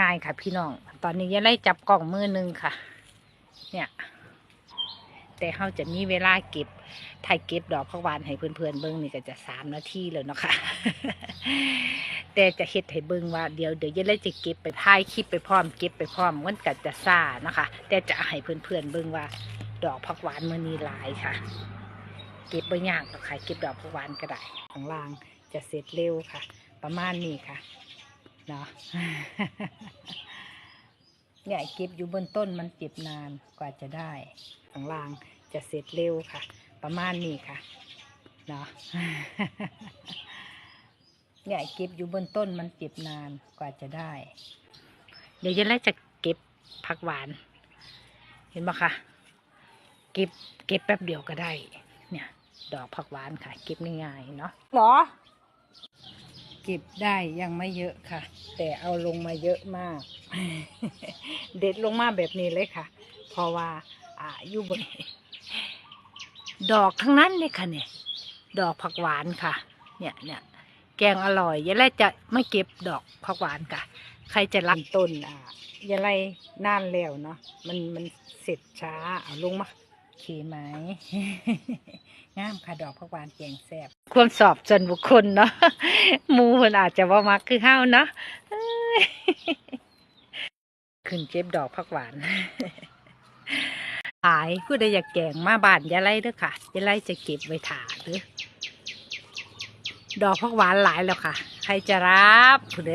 ง่ายๆค่ะ พี่น้อง ตอนนี้ยังไล่จับกล่องมือหนึงค่ะ เนี่ย แต่เขาจะมีเวลาเก็บถ่ายเก็บดอกผักวานให้เพื่อนๆเบิ้งนี่ก็จะสามนาทีแล้วเนาะค่ะ แต่จะเฮ็ดให้เบิ่งว่าเดี๋ยวเดี๋ยวยังไล่จะเก็บไปถ่ายคลิปไปพร้อมเก็บไปพร้อมมันก็จะซ่านะคะแต่จะให้เพื่อนๆเบิ่งว่า ดอกผักวานมือนี้หลายค่ะ เก็บบ่ยากหรอกค่ะเก็บดอกผักวานก็ได้ข้างล่างจะเสร็จเร็วค่ะ ประมาณนี้ค่ะ เนาะเนี่ยเก็บอยู่บนต้นมันเก็บนานกว่าจะได้ข้างล่างจะเสร็จเร็วค่ะ ประมาณนี้ค่ะเนาะเนี่ยเก็บอยู่บนต้นมันเก็บนานกว่าจะได้ เดี๋ยวยันแรกจะเก็บผักหวาน เห็นไหมคะเก็บเก็บแป๊บเดียวก็ได้ เนี่ย ดอกผักหวานค่ะ เก็บง่ายๆเนาะหรอ เก็บได้ยังไม่เยอะค่ะ แต่เอาลงมาเยอะมาก เด็ดลงมาแบบนี้เลยค่ะ เพราะว่าอ่าอยู่บนดอกทั้งนั้นเลยค่ะเนี่ย ดอกผักหวานค่ะ เนี่ยเนี่ยแกงอร่อยยายไล่จะไม่เก็บดอกผักหวานค่ะ ใครจะรับต้นอะยายไล่นานแล้วเนาะมันมันเสร็จช้าเอาลงมา โอเคไหมงามค่ะดอกผักหวานแกงแซ่บความสอบจนบุคคลเนาะหมูคนอาจจะว่ามักคือข้าวเนาะเอ้ยขึ้นเก็บดอกผักหวานขายผู้ใดอยากแกงมาบ้านยายไล่เด้อค่ะยายไล่จะเก็บไว้ถาเด้อดอกผักหวานหลายแล้วค่ะ ใครจะรับผู้ใด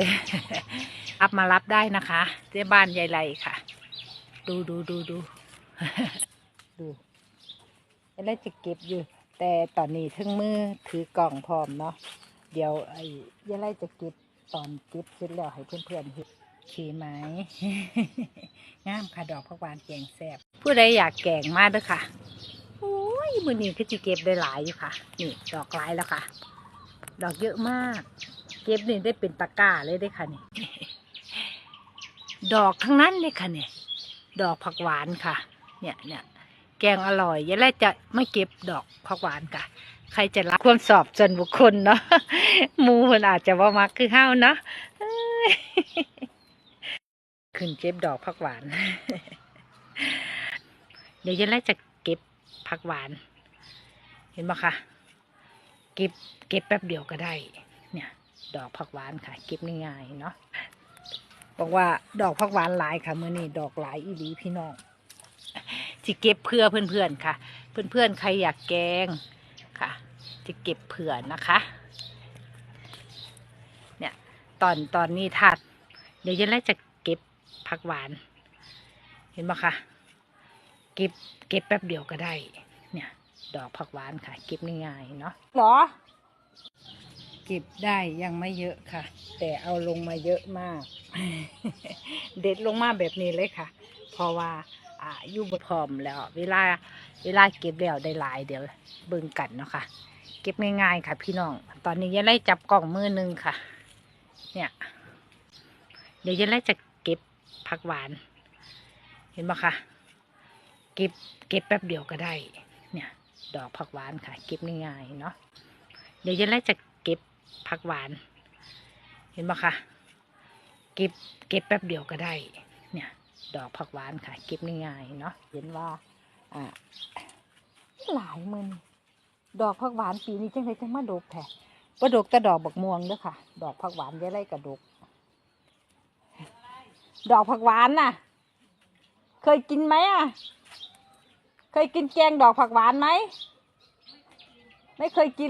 รับมารับได้นะคะที่บ้านยายไล่ค่ะ ดูดูดูดูดู ยายไล่จะเก็บอยู่ แต่ตอนนี้ทั้งมือถือกล่องพร้อมเนาะเดี๋ยวไอ้ยายไล่จะเก็บตอนเก็บเสร็จแล้วให้เพื่อนๆเห็นโอเคไหมงามค่ะดอกผักหวานแกงแซ่บผู้ใดอยากแกงมาเด้อค่ะโอ้ยมือนี้ก็จะเก็บได้หลายอยู่ค่ะ นี่ดอกหลายแล้วค่ะ ดอกเยอะมาก เก็บนี่ได้เป็นตะกร้าเลยได้ค่ะนี่ดอกทั้งนั้นเลยค่ะเนี่ยดอกผักหวานค่ะ เนี่ยเนี่ย แกงอร่อยยายแรกจะไม่เก็บดอกผักหวานค่ะ ใครจะรับความสอบจนบุคคลเนาะมูคนอาจจะว่ามักคือข้าวเนาะขึ้นเก็บดอกผักหวาน เดี๋ยวยายไล่จะเก็บผักหวาน เห็นไหมคะเก็บเก็บแป๊บเดียวก็ได้ เนี่ย ดอกผักหวานค่ะ เก็บง่ายๆเนาะบอกว่าดอกผักหวานหลายค่ะเมื่อนี้ดอกหลายอีหลีพี่น้อง จะเก็บเพื่อเพื่อนๆค่ะ เพื่อนๆใครอยากแกงค่ะจะเก็บเผื่อนะคะ เนี่ยตอนตอนนี้ทัดเดี๋ยวยายไล่จะเก็บผักหวาน เห็นไหมคะเก็บเก็บแป๊บเดียวก็ได้ เนี่ย ดอกผักหวานค่ะ เก็บง่ายๆเนาะหรอเก็บได้ยังไม่เยอะค่ะ แต่เอาลงมาเยอะมาก เด็ดลงมาแบบนี้เลยค่ะ เพราะว่า อ่าอยู่บพร้อมแล้ว เวลาเวลาเก็บแล้วได้หลายเดี๋ยวเบิ่งกันเนาะค่ะ เก็บง่ายๆค่ะ พี่น้อง ตอนนี้ยังไล่จับกล่องมือหนึงค่ะ เนี่ย เดี๋ยวยังไล่จะเก็บผักหวาน เห็นไหมคะเก็บเก็บแป๊บเดียวก็ได้ เนี่ย ดอกผักหวานค่ะ เก็บง่ายๆเนาะเดี๋ยวยังไล่จะเก็บผักหวาน เห็นไหมคะเก็บเก็บแป๊บเดียวก็ได้ ดอกผักหวานค่ะ เก็บง่ายๆเนาะเห็นว่าอ่าหลายมืนดอกผักหวานปีนี้จังไรจังมาดกแท้ก็ดกแต่ดอกบักม่วงเด้อค่ะ ดอกผักหวานยายไล่กระดก ดอกผักหวานน่ะ เคยกินไหมอะ เคยกินแกงดอกผักหวานไหม ไม่เคยกิน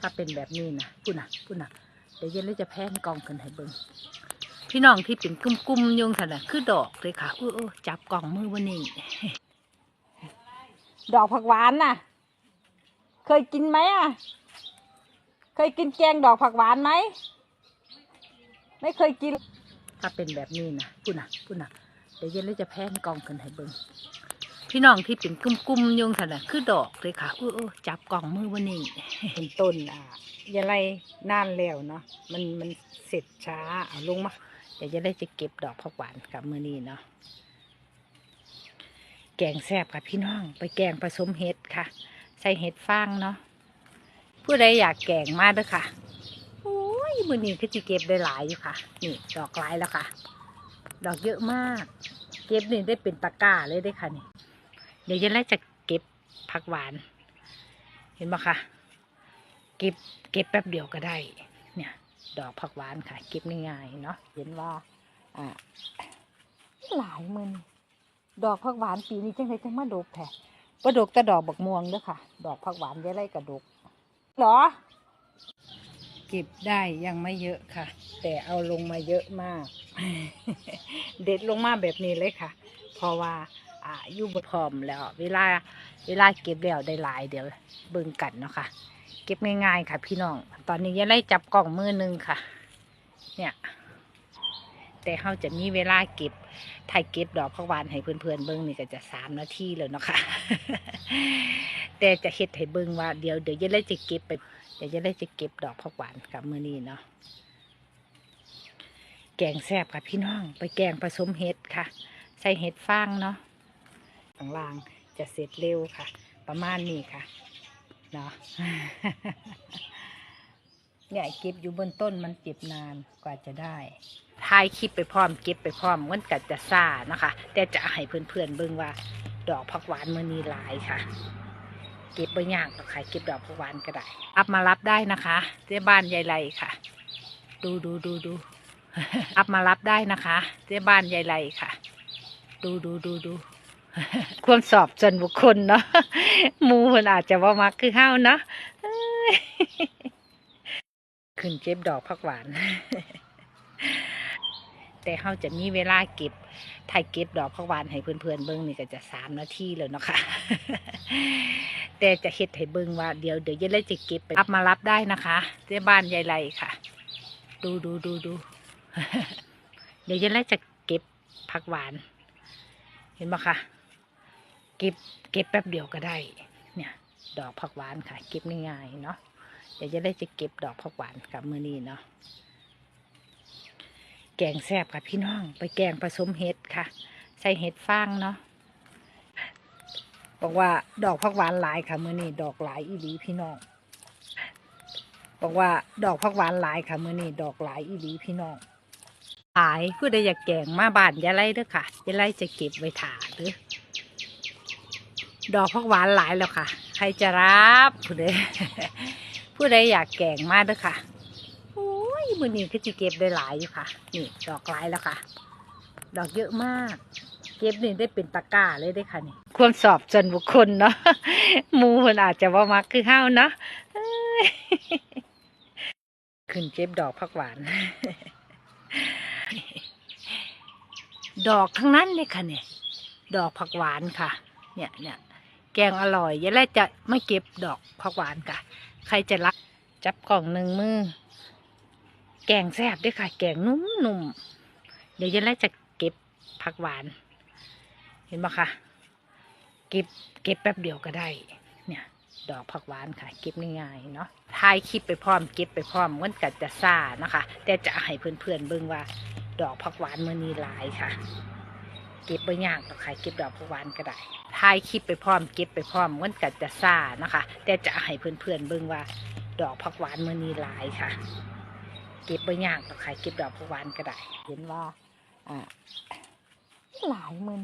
ถ้าเป็นแบบนี้นะพูดนะพูดนะเดี๋ยวเย็นเลยจะแพนกองขึ้นให้เบิ่ง พี่น้องที่เป็นกุ้มๆยงสันน่ะคือดอกเลยค่ะอู้อู้จับกล่องมือวันนี้ ดอกผักหวานน่ะ เคยกินไหมอะ เคยกินแกงดอกผักหวานไหม ไม่เคยกิน ถ้าเป็นแบบนี้นะพูดนะพูดนะเดี๋ยวเย็นเลยจะแพนกล่องขึ้นให้เบิ่งพี่น้องที่เป็นกุ้มๆยงสันน่ะคือดอกเลยค่ะอู้อู้จับกล่องมือวันนี้เป็นต้นอะยายไรนานแล้วเนาะมันมันเสร็จช้าเอาลงมา ดี๋ยวจะได้จะเก็บดอกผักหวานกับมือนี้เนาะแกงแซ่บค่ะพี่น้อง ไปแกงผสมเห็ดค่ะ ใส่เห็ดฟางเนาะผู้ใดอยากแกงมาเด้อค่ะโอ้ยมือนี้ก็จะเก็บได้หลายอยู่ค่ะ นี่ดอกหลายแล้วค่ะ ดอกเยอะมาก เก็บนี่ได้เป็นตะกร้าเลยได้ค่ะนี่ เดี๋ยวยันแรกจะเก็บผักหวาน เห็นไหมคะเก็บเก็บแป๊บเดียวก็ได้ เนี่ย ดอกผักหวานค่ะ เก็บง่ายๆเนาะเห็นว่าอ่าหลายมืนดอกผักหวานปีนี้จังไรจังมาดกแท้ก็ดกแต่ดอกบักม่วงเด้อค่ะ ดอกผักหวานยายไรกระดกเหรอ เก็บได้ยังไม่เยอะค่ะ แต่เอาลงมาเยอะมาก เด็ดลงมาแบบนี้เลยค่ะ เพราะว่าอ่าอยู่บนพร้อมแล้ว เวลา เวลาเก็บแล้วได้หลายเดี๋ยวเบิ่งกันเนาะค่ะ เก็บง่ายๆค่ะ พี่น้อง ตอนนี้ยังไล่จับกล่องมือหนึงค่ะ เนี่ย แต่เขาจะมีเวลาเก็บถ่ายเก็บดอกผักวานให้เพื่อนๆเบิ่งนี่ก็จะสามนาทีแล้วเนาะค่ะ แต่จะเฮ็ดให้เบิ่งว่าเดี๋ยวเดี๋ยวยังไล่จะเก็บไปเดี๋ยวยังไล่จะเก็บดอกผักวานกับมือนี้เนาะ แกงแซ่บค่ะพี่น้อง ไปแกงผสมเห็ดค่ะ ใส่เห็ดฟางเนาะข้างล่างจะเสร็จเร็วค่ะ ประมาณนี้ค่ะ เนาะเนี่ยเก็บอยู่บนต้นมันเก็บนานกว่าจะได้ถ่ายคลิปไปพร้อมเก็บไปพร้อมมันกัจะซ่านะคะ แต่จะให้เพื่อนๆเบิ่งว่า ดอกผักหวานมือนี้หลายค่ะ เก็บใบย่างก็ขายเก็บดอกผักหวานก็ได้รับมารับได้นะคะเจ้บ้านยายไรค่ะ ดูดูดูดูรับมารับได้นะคะเจ้บ้านยายไรค่ะ ดูดูดูดู ความสอบจนบุคคลเนาะมูมันอาจจะว่ามักคือเฮ้าเนาะขึ้นเก็บดอกผักหวาน แต่เฮาจะมีเวลาเก็บถ่ายเก็บดอกผักหวานให้เพื่อนๆเบิ่งนี่ก็จะสามนาทีแล้วเนาะค่ะ แต่จะเฮ็ดให้เบิ่งว่าเดี๋ยวเดี๋ยวยายไล่จะเก็บไปรับมารับได้นะคะเจ้บ้านยายไรค่ะ ดูดูดูดูเดี๋ยวยายไล่จะเก็บผักหวาน เห็นไหมคะ ก็บเก็บแป๊บเดียวก็ได้ เนี่ย ดอกผักหวานค่ะ เก็บง่ายๆเนาะเดี๋ยวจะได้จะเก็บดอกผักหวานกับมือนี้เนาะแกงแซ่บค่ะพี่น้อง ไปแกงผสมเห็ดค่ะ ใส่เห็ดฟางเนาะบอกว่าดอกผักหวานหลายค่ะมือนี้ดอกหลายอีหลีพี่น้องบอกว่าดอกผักหวานหลายค่ะมือนี้ดอกหลายอีหลีพี่น้องขายผู้ใดอยากแกงมาบ้านยาไล่เด้อค่ะยาไล่จะเก็บไว้ถาเด้อ ดอกผักหวานหลายแล้วค่ะ ใครจะรับผู้ใดผู้ใดอยากแก่งมาเด้อค่ะโอ้ยมือนี้คือจะเก็บได้หลายอยู่ค่ะ นี่ดอกหลายแล้วค่ะ ดอกเยอะมาก เก็บนี่ได้เป็นตะกร้าเลยได้ค่ะนี่ความสอบจนบุคคลเนาะมูมันอาจจะว่ามักคือเฮ้าวเนาะขึ้นเก็บดอกผักหวาน ดอกทั้งนั้นเลยค่ะเนี่ย ดอกผักหวานค่ะ เนี่ยเนี่ย แกงอร่อยยายแรกจะไม่เก็บดอกผักหวานค่ะ ใครจะรักจับกล่องหนึ่งมือ แกงแซ่บด้วยค่ะ แกงนุ่มๆเดี๋ยวยายแรกจะเก็บผักหวาน เห็นไหมคะเก็บเก็บแป๊บเดียวก็ได้ เนี่ย ดอกผักหวานค่ะ เก็บง่ายๆเนาะถ่ายคลิปไปพร้อมเก็บไปพร้อมมันกัจะซ่านะคะ แต่จะให้เพื่อนๆเบิ่งว่า ดอกผักหวานมือนี้หลายค่ะ เก็บใบย่างก็ขายเก็บดอกผักหวานก็ได้ ถ่ายคลิปไปพร้อมเก็บไปพร้อมมันกัจะซ่านะคะ แต่จะให้เพื่อนๆเบิ่งว่า ดอกผักหวานมือนี้หลายค่ะ เก็บใบย่างก็ขายเก็บดอกผักหวานก็ได้ เห็นว่าอ่าหลายมือน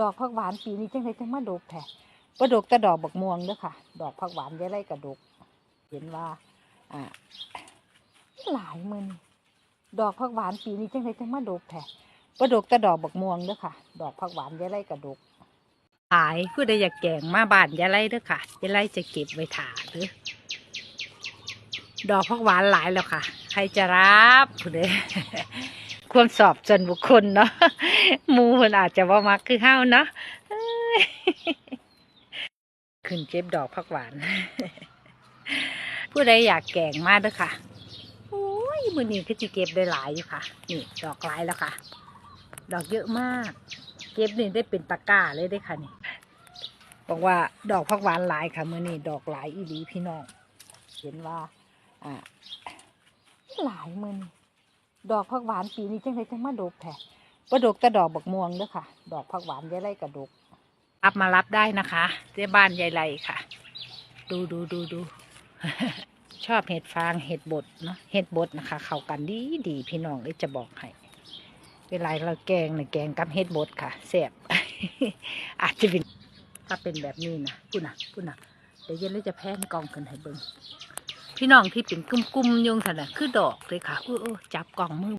ดอกผักหวานปีนี้จังไรจังมาดกแท้ก็ดกแต่ดอกบักม่วงเด้อค่ะ ดอกผักหวานยายไรกระดก เห็นว่าอ่าหลายมือนดอกผักหวานปีนี้จังไรจังมาดกแท้ก็ดกแต่ดอกบักม่วงเด้อค่ะ ดอกผักหวานยายไรกระดก ขายผู้ใดอยากแกงมาบ้านยายไรเด้อค่ะยายไรจะเก็บไว้ถาเด้อดอกผักหวานหลายแล้วค่ะ ใครจะรับผู้ใดความสอบจนบุคคลเนาะมูมันอาจจะว่ามักคือเฮ้าเนาะขึ้นเก็บดอกผักหวาน ผู้ใดอยากแกงมาเด้อค่ะโอ้ยมือนี้คือจะเก็บได้หลายอยู่ค่ะ นี่ดอกหลายแล้วค่ะ ดอกเยอะมาก เก็บนี่ได้เป็นตะกร้าเลยได้ค่ะนี่บอกว่าดอกผักหวานหลายค่ะมื่อนี้ดอกหลายอีหลีพี่น้องเห็นว่า อ่าหลายมื่อนี้ดอกผักหวานปีนี้จังไรจังมาดกแท้ก็ดกแต่ดอกบักม่วงเด้อค่ะ ดอกผักหวานยายไรกระดกรับมารับได้นะคะเจ้บ้านยายไรค่ะ ดูดูดูดูชอบเห็ดฟางเห็ดบดเนาะเห็ดบดนะคะ เข้ากันดีดีพี่น้องเลยจะบอกให้ เวลาเราแกงเนี่ยแกงกับเฮ็ดบดค่ะแซ่บอาจจะเป็นถ้าเป็นแบบนี้นะพูดนะพูดนะเดี๋ยวเย็นเราจะแพนกล่องขึ้นให้เบิ่งพี่น้องที่เป็นกุ้มๆอยงสันน่ะคือดอกเลยค่ะโอ้จับกล่องมือ